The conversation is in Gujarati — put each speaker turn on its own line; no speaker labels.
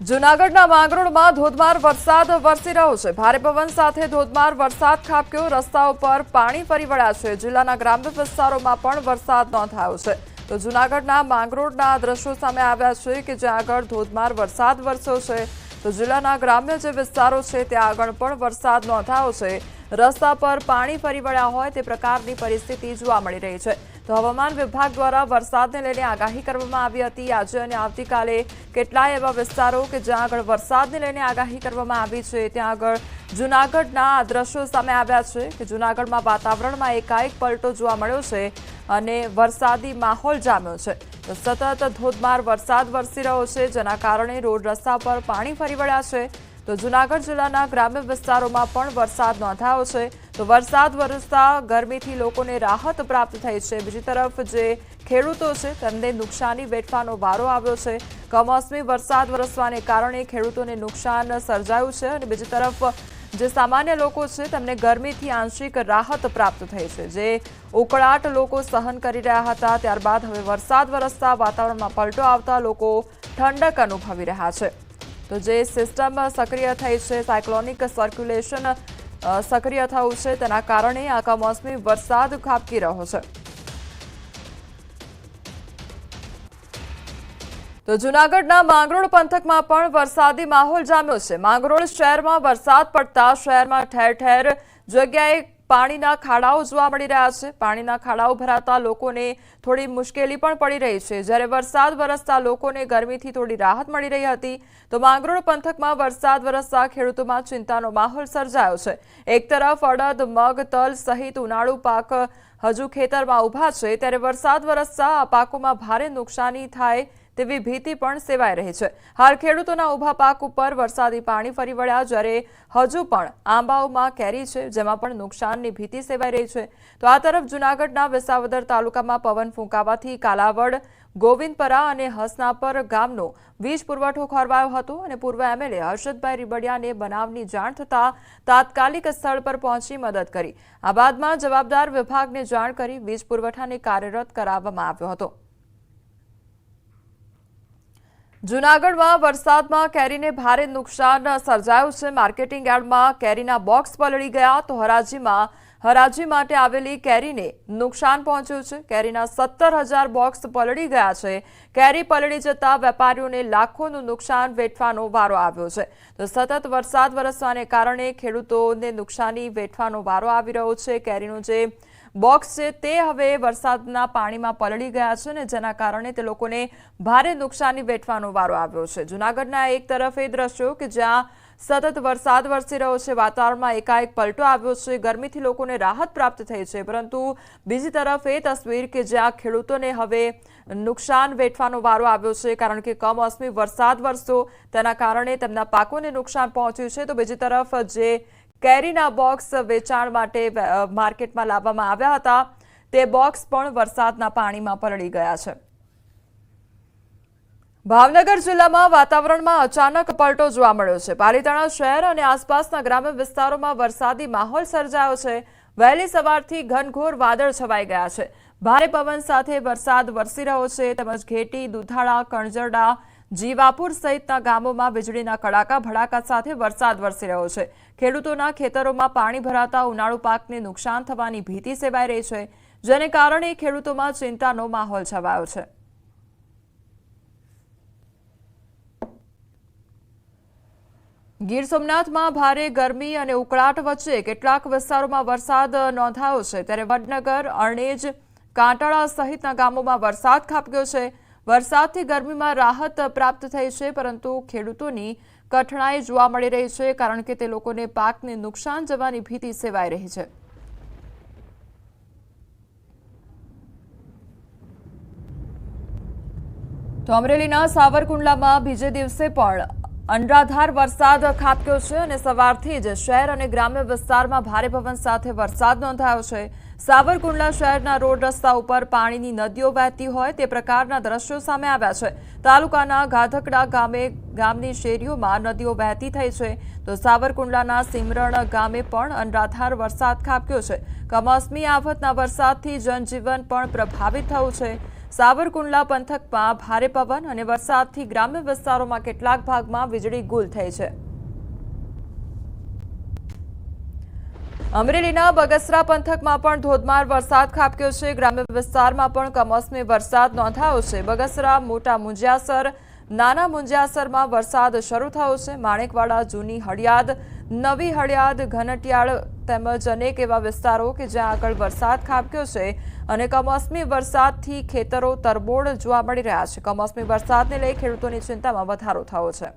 જૂનાગઢના માંગરોળમાં ધોધમાર વરસાદ વરસી રહ્યો છે. ભારે પવન સાથે ધોધમાર વરસાદ ખાબક્યો. રસ્તાઓ પર પાણી ફરી વળ્યા છે. જિલ્લાના ગ્રામ્ય વિસ્તારોમાં પણ વરસાદ નોંધાયો છે. તો જૂનાગઢના માંગરોળના દ્રશ્યો સામે આવ્યા છે કે જ્યાં આગળ ધોધમાર વરસાદ વરસ્યો છે. તો જિલ્લાના ગ્રામ્ય જે વિસ્તારો છે, ત્યાં આગળ પણ વરસાદ નોંધાયો છે. રસ્તા પર પાણી ફરી વળ્યા હોય તે પ્રકારની પરિસ્થિતિ જોવા મળી રહી છે. તો હવામાન વિભાગ દ્વારા વરસાદને લઈને આગાહી કરવામાં આવી હતી. આજે અને આવતીકાલે કેટલાય એવા વિસ્તારો કે જ્યાં આગળ વરસાદને લઈને આગાહી કરવામાં આવી છે, ત્યાં આગળ જૂનાગઢના દ્રશ્યો સામે આવ્યા છે કે જૂનાગઢમાં વાતાવરણમાં એકાએક પલટો જોવા મળ્યો છે. અને વરસાદી માહોલ જામ્યો છે. સતત ધોધમાર વરસાદ વરસી રહ્યો છે, જેના કારણે રોડ રસ્તા પર પાણી ફરી વળ્યા છે. તો જૂનાગઢ જિલ્લાના ગ્રામ્ય વિસ્તારોમાં પણ વરસાદ નોંધાયો છે. તો વરસાદ વરસતા ગરમીથી લોકોને રાહત પ્રાપ્ત થઈ છે. બીજી તરફ જે ખેડૂતો છે, તેમને નુકસાની વેઠવાનો વારો આવ્યો છે. કમોસમી વરસાદ વરસવાને કારણે ખેડૂતોને નુકસાન સર્જાયું છે અને બીજી તરફ જે સામાન્ય લોકો છે, તેમને ગરમીથી આંશિક રાહત પ્રાપ્ત થઈ છે. જે ઉકળાટ લોકો સહન કરી રહ્યા હતા, ત્યારબાદ હવે વરસાદ વરસતા વાતાવરણમાં પલટો આવતા લોકો ઠંડક અનુભવી રહ્યા છે. તો જે સિસ્ટમ સક્રિય થઈ છે, સાયક્લોનિક સર્ક્યુલેશન સક્રિય થયું છે, તેના કારણે આ કમોસમી વરસાદ ખાબકી રહ્યો છે. તો જૂનાગઢના માંગરોળ પંથકમાં પણ વરસાદી માહોલ જામ્યો છે. માંગરોળ શહેરમાં વરસાદ પડતા શહેરમાં ઠેર ઠેર જગ્યાએ પાણીના ખાડાઓ જોવા મળી રહ્યા છે. પાણીના ખાડાઓ ભરાતા લોકોને થોડી મુશ્કેલી પણ પડી રહી છે. જ્યારે વરસાદ વરસતા લોકોને ગરમીથી થોડી રાહત મળી રહી હતી, તો માંગરોળ પંથકમાં વરસાદ વરસતા ખેડૂતોમાં ચિંતાનો માહોલ સર્જાયો છે. એક તરફ અડદ, મગ, તલ સહિત ઉનાળુ પાક હજુ ખેતરમાં ઊભા છે. ત્યારે વરસાદ વરસતા આ પાકોમાં ભારે નુકસાની થાય તેવી ભીતિ પણ સેવાઈ રહી છે. હાલ ખેડૂતોના ઊભા પાક ઉપર વરસાદી પાણી ફરી વળ્યા, જ્યારે હજુ પણ આંબાઓમાં કેરી છે, જેમાં પણ નુકસાનની ભીતિ સેવાઈ રહી છે. તો આ તરફ જૂનાગઢના વિસાવદર તાલુકામાં પવન ફૂંકાવાથી કાલાવડ, ગોવિંદપરા અને હસનાપર ગામનો વીજ પુરવઠો ખોરવાયો હતો અને પૂર્વ એમએલએ હર્ષદભાઈ રીબડિયાને બનાવની જાણ થતાં તાત્કાલિક સ્થળ પર પહોંચી મદદ કરી. આ બાદમાં જવાબદાર વિભાગને જાણ કરી વીજ પુરવઠાને કાર્યરત કરાવવામાં આવ્યો હતો. જૂનાગઢમાં વરસાદમાં કેરીને ભારે નુકસાન સર્જાયું છે. માર્કેટિંગ યાર્ડમાં કેરીના બોક્સ પલળી ગયા તો હરાજીમાં હરાજી માટે આવેલી કેરીને નુકસાન પહોંચ્યું છે. કેરીના સત્તર હજાર બોક્સ પલળી ગયા છે. કેરી પલળી જતા વેપારીઓને લાખોનું નુકસાન વેઠવાનો વારો આવ્યો છે. તો સતત વરસાદ વરસવાને કારણે ખેડૂતોને નુકસાની વેઠવાનો વારો આવી રહ્યો છે. કેરીનું જે બોક્સ છે તે હવે વરસાદના પાણીમાં પલળી ગયા છે ને જેના કારણે તે લોકોને ભારે નુકસાની વેઠવાનો વારો આવ્યો છે. જૂનાગઢના એક તરફ એ દ્રશ્યો કે જ્યાં સતત વરસાદ વરસી રહ્યો છે, વાતાવરણમાં એકાએક પલટો આવ્યો છે, ગરમીથી લોકોને રાહત પ્રાપ્ત થઈ છે. પરંતુ બીજી તરફ એ તસવીર કે જ્યાં ખેડૂતોને હવે નુકસાન વેઠવાનો વારો આવ્યો છે, કારણ કે કમોસમી વરસાદ વરસ્યો, તેના કારણે તેમના પાકોને નુકસાન પહોંચ્યું છે. તો બીજી તરફ જે કેરીના બોક્સ વેચાણ માટે માર્કેટમાં લાવવામાં આવ્યા હતા. તે બોક્સ પણ વરસાદના પાણીમાં પલળી ગયા છે. ભાવનગર જિલ્લામાં વાતાવરણમાં અચાનક પલટો જોવા મળ્યો છે. પાલીતાણા શહેર અને આસપાસના ગ્રામ્ય વિસ્તારોમાં વરસાદી માહોલ સર્જાયો છે. વહેલી સવારથી ઘનઘોર વાદળ છવાઈ ગયા છે. ભારે પવન સાથે વરસાદ વરસી રહ્યો છે. તેમજ ઘેટી, દુધાળા, કણજરડા જીવાપુર સહિતના ગામોમાં વીજળીના કડાકા, ભડાકા સાથે વરસાદ વરસી રહ્યો છે. ખેડૂતોના ખેતરોમાં પાણી ભરાતા ઉનાળુ પાકને નુકસાન થવાની ભીતિ સેવાઈ રહી છે, જેને કારણે ખેડૂતોમાં ચિંતાનો માહોલ છવાયો છે. ગીર સોમનાથમાં ભારે ગરમી અને ઉકળાટ વચ્ચે કેટલાક વિસ્તારોમાં વરસાદ નોંધાયો છે. ત્યારે વડનગર, અરણેજ, કાંટાળા સહિતના ગામોમાં વરસાદ ખાબક્યો છે. વરસાદથી ગરમીમાં રાહત પ્રાપ્ત થઈ છે, પરંતુ ખેડૂતોની કઠણાઈ જોવા મળી રહી છે કારણ કે તે લોકોને પાકને નુકસાન જવાની ભીતિ સેવાઈ રહી છે. તો અમરેલીના સાવરકુંડલામાં બીજે દિવસે પણ અનરાધાર વરસાદ ખાબક્યો છે અને સવારથી જ શહેર અને ગ્રામ્ય વિસ્તારમાં ભારે પવન સાથે વરસાદ નોંધાયો છે. સાવરકુંડલા શહેરના રોડ રસ્તા ઉપર પાણીની નદીઓ વહેતી હોય તે પ્રકારના દ્રશ્યો સામે આવ્યા છે. તાલુકાના ગાધકડા ગામે ગામની શેરીઓમાં નદીઓ વહેતી થઈ છે. તો સાવરકુંડલાના સિમરણ ગામે પણ અનરાધાર વરસાદ ખાબક્યો છે. કમોસમી આફતના વરસાદથી જનજીવન પણ પ્રભાવિત થયું છે. સાવરકુંડલા પંથકમાં ભારે પવન અને વરસાદથી ગ્રામ્ય વિસ્તારોમાં કેટલાક ભાગમાં વીજળી ગુલ થઈ છે. અમરેલીના બગસરા પંથકમાં પણ ધોધમાર વરસાદ ખાબક્યો છે. ગ્રામ્ય વિસ્તારમાં પણ કમોસમી વરસાદ નોંધાયો છે. બગસરા, મોટા મુંજિયાસર, નાના મુંજિયાસરમાં વરસાદ શરૂ થયો છે. માણેકવાડા, જૂની હળિયાદ નવી હળિયાદ ઘનટિયાળ તેમજ અનેક એવા વિસ્તારો કે જ્યાં આગળ વરસાદ ખાબક્યો છે અને કમોસમી વરસાદથી ખેતરો તરબોળ જોવા મળી રહ્યા છે. કમોસમી વરસાદને લઈ ખેડૂતોની ચિંતામાં વધારો થયો છે.